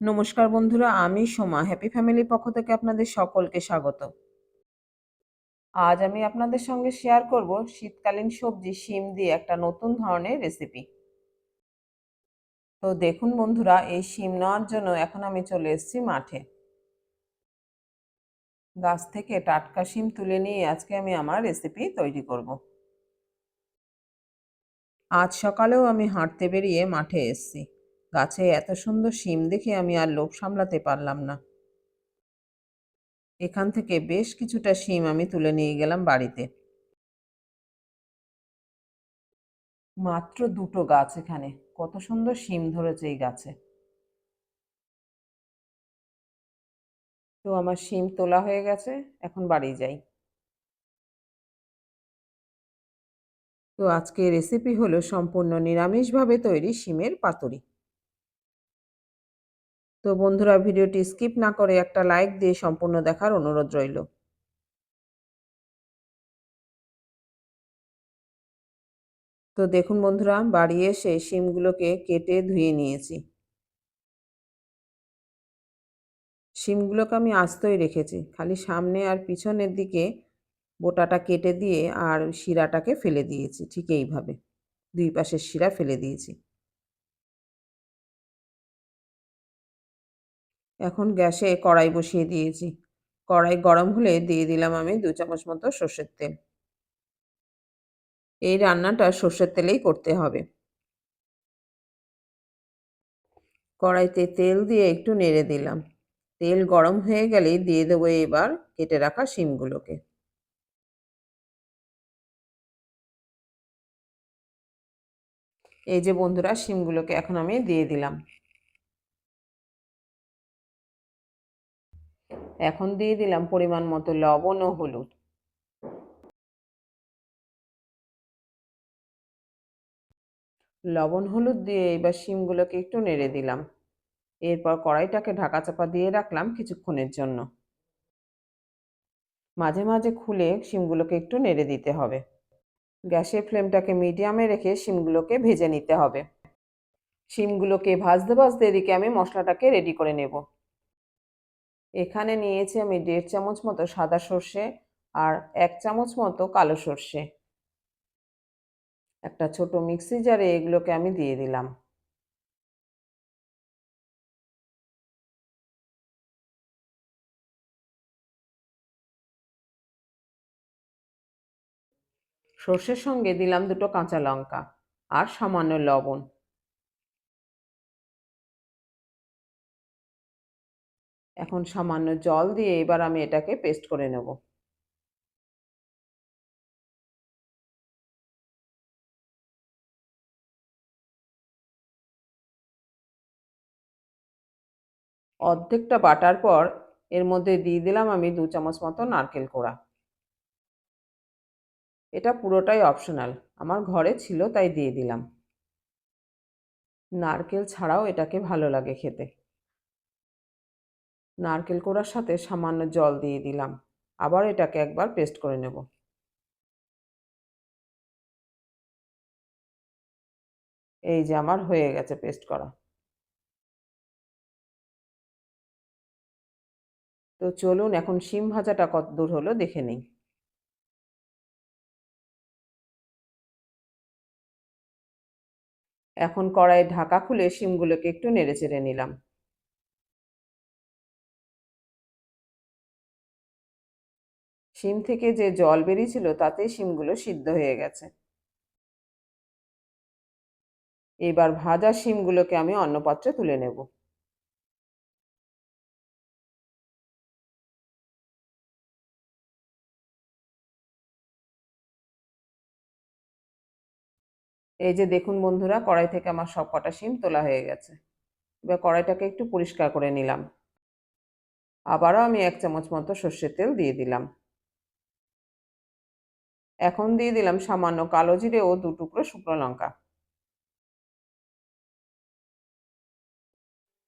নমস্কার বন্ধুরা, আমি সোমা। হ্যাপি ফ্যামিলির পক্ষ থেকে আপনাদের সকলকে স্বাগত। আজ আমি আপনাদের সঙ্গে শেয়ার করব শীতকালীন সবজি, শিম দিয়ে একটা নতুন ধরনের রেসিপি তো দেখুন বন্ধুরা, এই শিম নেওয়ার জন্য এখন আমি চলে এসেছি মাঠে। গাছ থেকে টাটকা শিম তুলে নিয়ে আজকে আমি আমার রেসিপি তৈরি করব। আজ সকালেও আমি হাঁটতে বেরিয়ে মাঠে এসেছি। গাছে এত সুন্দর শিম দেখে আমি আর লোভ সামলাতে পারলাম না। এখান থেকে বেশ কিছুটা শিম আমি তুলে নিয়ে গেলাম বাড়িতে। মাত্র দুটো গাছ এখানে। কত সুন্দর শিম ধরেছে এই গাছে। তো আমার শিম তোলা হয়ে গেছে, এখন বাড়ি যাই। তো আজকে রেসিপি হলো সম্পূর্ণ নিরামিষভাবে তৈরি শিমের পাতুরি। তো বন্ধুরা, ভিডিওটি স্কিপ না করে একটা লাইক দিয়ে সম্পূর্ণ দেখার অনুরোধ রইল। তো দেখুন বন্ধুরা, বাড়ি এসে শিমগুলোকে কেটে ধুয়ে নিয়েছি। শিমগুলোকে আমি আস্তই রেখেছি। খালি সামনে আর পিছনের দিকে বোটাটা কেটে দিয়ে আর শিরাটাকে ফেলে দিয়েছি। ঠিক এইভাবে। দুই পাশের শিরা ফেলে দিয়েছি। এখন গ্যাসে কড়াই বসিয়ে দিয়েছি। কড়াই গরম হলে দিয়ে দিলাম আমি দু চামচ মতো সর্ষের তেল। এই রান্নাটা সর্ষের তেলেই করতে হবে। কড়াইতে তেল দিয়ে একটু নেড়ে দিলাম। তেল গরম হয়ে গেলেই দিয়ে দেবো এবার কেটে রাখা শিমগুলোকে। এই যে বন্ধুরা, শিমগুলোকে এখন আমি দিয়ে দিলাম। এখন দিয়ে দিলাম পরিমাণ মতো লবণ ও হলুদ। লবণ হলুদ দিয়ে এবার শিমগুলোকে একটু নেড়ে দিলাম। এরপর কড়াইটাকে ঢাকা চাপা দিয়ে রাখলাম কিছুক্ষণের জন্য। মাঝে মাঝে খুলে শিমগুলোকে একটু নেড়ে দিতে হবে। গ্যাসের ফ্লেমটাকে মিডিয়ামে রেখে শিমগুলোকে ভেজে নিতে হবে। শিমগুলোকে ভাজতে ভাজতে এদিকে আমি মশলাটাকে রেডি করে নেব। এখানে নিয়েছি আমি দেড় চামচ মতো সাদা সর্ষে আর এক চামচ মতো কালো সর্ষে। একটা ছোট মিক্সি জারে এগুলোকে আমি দিয়ে দিলাম। সর্ষের সঙ্গে দিলাম দুটো কাঁচা লঙ্কা আর সামান্য লবণ। এখন সামান্য জল দিয়ে এবার আমি এটাকে পেস্ট করে নেব। অর্ধেকটা বাটার পর এর মধ্যে দিয়ে দিলাম আমি দু চামচ মতো নারকেল কোড়া। এটা পুরোটাই অপশনাল আমার ঘরে ছিল তাই দিয়ে দিলাম। নারকেল ছাড়াও এটাকে ভালো লাগে খেতে। নারকেল কোড়ার সাথে সামান্য জল দিয়ে দিলাম। আবার এটাকে একবার পেস্ট করে নেব। এই যে আমার হয়ে গেছে পেস্ট করা। তো চলুন এখন শিম ভাজাটা কত দূর হলো দেখে নিই। এখন কড়াইয়ে ঢাকা খুলে শিমগুলোকে একটু নেড়ে চেড়ে নিলাম। শিম থেকে যে জল বেরিয়েছিল, তাতে শিমগুলো সিদ্ধ হয়ে গেছে। এবার ভাজা শিমগুলোকে আমি অন্য পাত্রে তুলে নেব। এই যে দেখুন বন্ধুরা, কড়াই থেকে আমার সব কটা শিম তোলা হয়ে গেছে। এবার কড়াইটাকে একটু পরিষ্কার করে নিলাম। আবারও আমি এক চামচ মতো সর্ষের তেল দিয়ে দিলাম। এখন দিয়ে দিলাম সামান্য কালো জিরে ও দু টুকরো শুকনো লঙ্কা।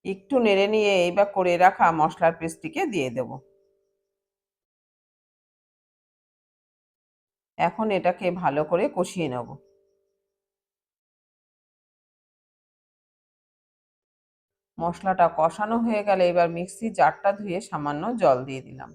একটু নেড়ে নিয়ে এইবার করে রাখা মশলার পেস্টটিকে দিয়ে দেব। এখন এটাকে ভালো করে কষিয়ে নেব। মশলাটা কষানো হয়ে গেলে এবার মিক্সি জারটা ধুয়ে সামান্য জল দিয়ে দিলাম।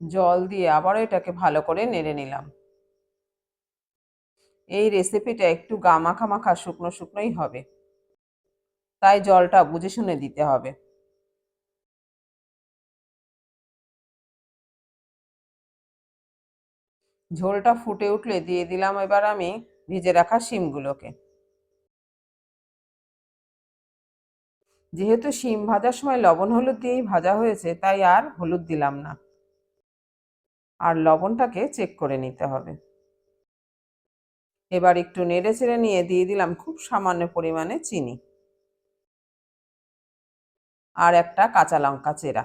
জল দিয়ে আবারও এটাকে ভালো করে নেড়ে নিলাম। এই রেসিপিটা একটু গা মাখা মাখা শুকনো শুকনোই হবে। তাই জলটা বুঝে শুনে দিতে হবে। ঝোলটা ফুটে উঠলে দিয়ে দিলাম এবার আমি ভেজে রাখা শিমগুলোকে। যেহেতু শিম ভাজার সময় লবণ হলুদ দিয়েই ভাজা হয়েছে, তাই আর হলুদ দিলাম না। আর লবণটাকে চেক করে নিতে হবে। এবার একটু নেড়ে চেড়ে নিয়ে দিয়ে দিলাম খুব সামান্য পরিমাণে চিনি। আর একটা কাঁচা লঙ্কা চেরা।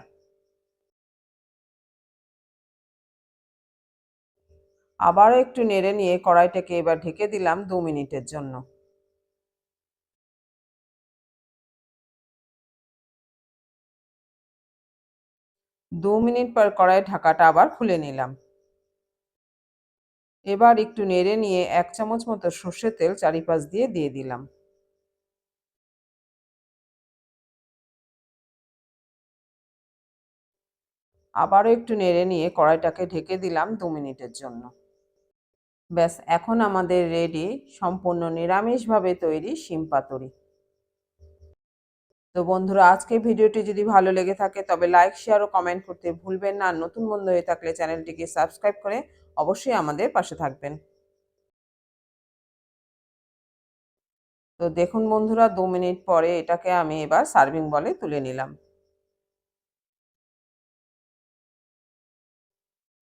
আবারও একটু নেড়ে নিয়ে কড়াইটাকে এবার ঢেকে দিলাম দু মিনিটের জন্য। দু মিনিট পর কড়াই ঢাকাটা আবার খুলে নিলাম। এবার একটু নেড়ে নিয়ে এক চামচ মতো সর্ষের তেল চারিপাশ দিয়ে দিয়ে দিলাম। আবারও একটু নেড়ে নিয়ে কড়াইটাকে ঢেকে দিলাম দু মিনিটের জন্য। ব্যাস, এখন আমাদের রেডি, সম্পূর্ণ নিরামিষভাবে তৈরি শিম পাতুরি। তো বন্ধুরা আজকে ভিডিওটি যদি ভালো লেগে থাকে, তবে লাইক শেয়ার ও কমেন্ট করতে ভুলবেন না। নতুন বন্ধু হয়ে থাকলে চ্যানেলটিকে সাবস্ক্রাইব করে অবশ্যই আমাদের পাশে থাকবেন। তো দেখুন বন্ধুরা, দু মিনিট পরে এটাকে আমি এবার সার্ভিং বলে তুলে নিলাম।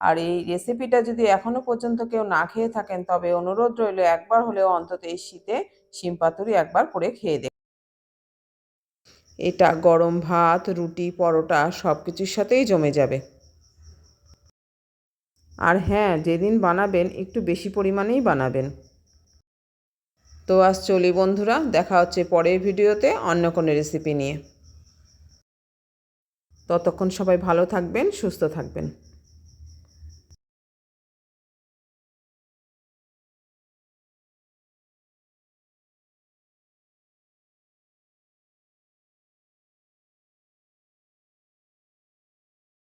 আর এই রেসিপিটা যদি এখনও পর্যন্ত কেউ না খেয়ে থাকেন, তবে অনুরোধ রইল একবার হলেও অন্তত এই শীতে শিম পাতুরি একবার করে খেয়ে এটা গরম ভাত, রুটি, পরোটা সব কিছুর সাথেই জমে যাবে। আর হ্যাঁ যেদিন বানাবেন একটু বেশি পরিমাণেই বানাবেন। তো আজ চলি বন্ধুরা, দেখা হচ্ছে পরের ভিডিওতে অন্য কোনো রেসিপি নিয়ে। ততক্ষণ সবাই ভালো থাকবেন, সুস্থ থাকবেন।